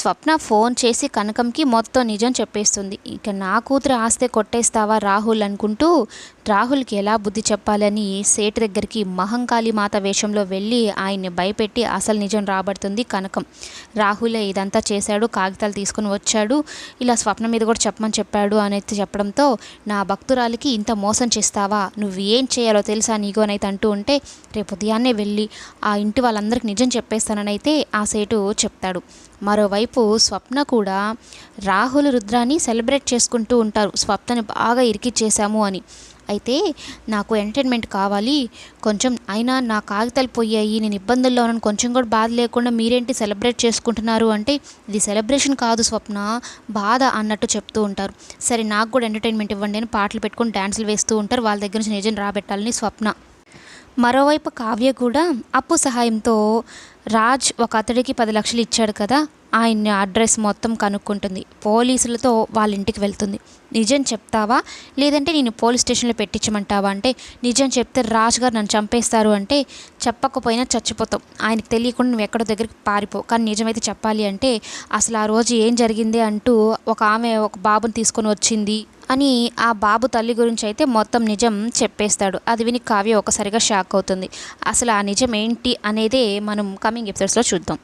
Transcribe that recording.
స్వప్న phone చేసి కనకంకి మొత్తం నిజం చెప్పేస్తుంది. ఇక నా కూతురు ఆస్తే కొట్టేస్తావా రాహుల్ అనుకుంటూ రాహుల్కి ఎలా బుద్ధి చెప్పాలని సేటు దగ్గరికి మహంకాళి మాత వేషంలో వెళ్ళి ఆయన్ని భయపెట్టి అసలు నిజం రాబడుతుంది కనకం. రాహులే ఇదంతా చేశాడు కాగితాలు తీసుకుని వచ్చాడు. ఇలా స్వప్న మీద కూడా చెప్పమని చెప్పాడు అనేది చెప్పడంతో నా భక్తురాలికి ఇంత మోసం చేస్తావా? నువ్వు ఏం చేయాలో తెలుసా నీకు అనైతే అంటూ ఉంటే రేపు ఉదయాన్నే వెళ్ళి ఆ ఇంటి వాళ్ళందరికీ నిజం చెప్పేస్తానని అయితే ఆ సేటు చెప్తాడు. మరోవైపు స్వప్న కూడా రాహుల్ రుద్రాని సెలబ్రేట్ చేసుకుంటూ ఉంటారు. స్వప్నని బాగా ఇరికిచ్చేసాము అని. అయితే నాకు ఎంటర్టైన్మెంట్ కావాలి. కొంచెం అయినా నా కాగితాలు పోయాయి. నేను ఇబ్బందుల్లో ఉన్నాను. కొంచెం కూడా బాధ లేకుండా మీరేంటి సెలబ్రేట్ చేసుకుంటున్నారు అంటే ఇది సెలబ్రేషన్ కాదు స్వప్న. బాధ అన్నట్టు చెప్తూ ఉంటారు. సరే నాకు కూడా ఎంటర్టైన్మెంట్ ఇవ్వండి అని పాటలు పెట్టుకొని డ్యాన్సులు వేస్తూ ఉంటారు. వాళ్ళ దగ్గర నుంచి నిజం రాబెట్టాలని స్వప్న. మరోవైపు కావ్య కూడా అప్పు సహాయంతో రాజ్ ఒక అతడికి పది లక్షలు ఇచ్చాడు కదా. ఆయన అడ్రస్ మొత్తం కనుక్కుంటుంది. పోలీసులతో వాళ్ళ ఇంటికి వెళ్తుంది. నిజం చెప్తావా? లేదంటే నేను పోలీస్ స్టేషన్లో పెట్టించమంటావా అంటే నిజం చెప్తే రాజ్ గారు నన్ను చంపేస్తారు అంటే చెప్పకపోయినా చచ్చిపోతాం. ఆయనకు తెలియకుండా నువ్వు ఎక్కడో దగ్గరికి పారిపో. కానీ నిజమైతే చెప్పాలి అంటే అసలు ఆ రోజు ఏం జరిగింది అంటూ ఒక ఆమె ఒక బాబుని తీసుకొని వచ్చింది అని ఆ బాబు తల్లి గురించి అయితే మొత్తం నిజం చెప్పేస్తాడు. అది విని కావ్య ఒకసారిగా షాక్ అవుతుంది. అసలు ఆ నిజం ఏంటి అనేదే మనం కమింగ్ ఎపిసోడ్స్లో చూద్దాం.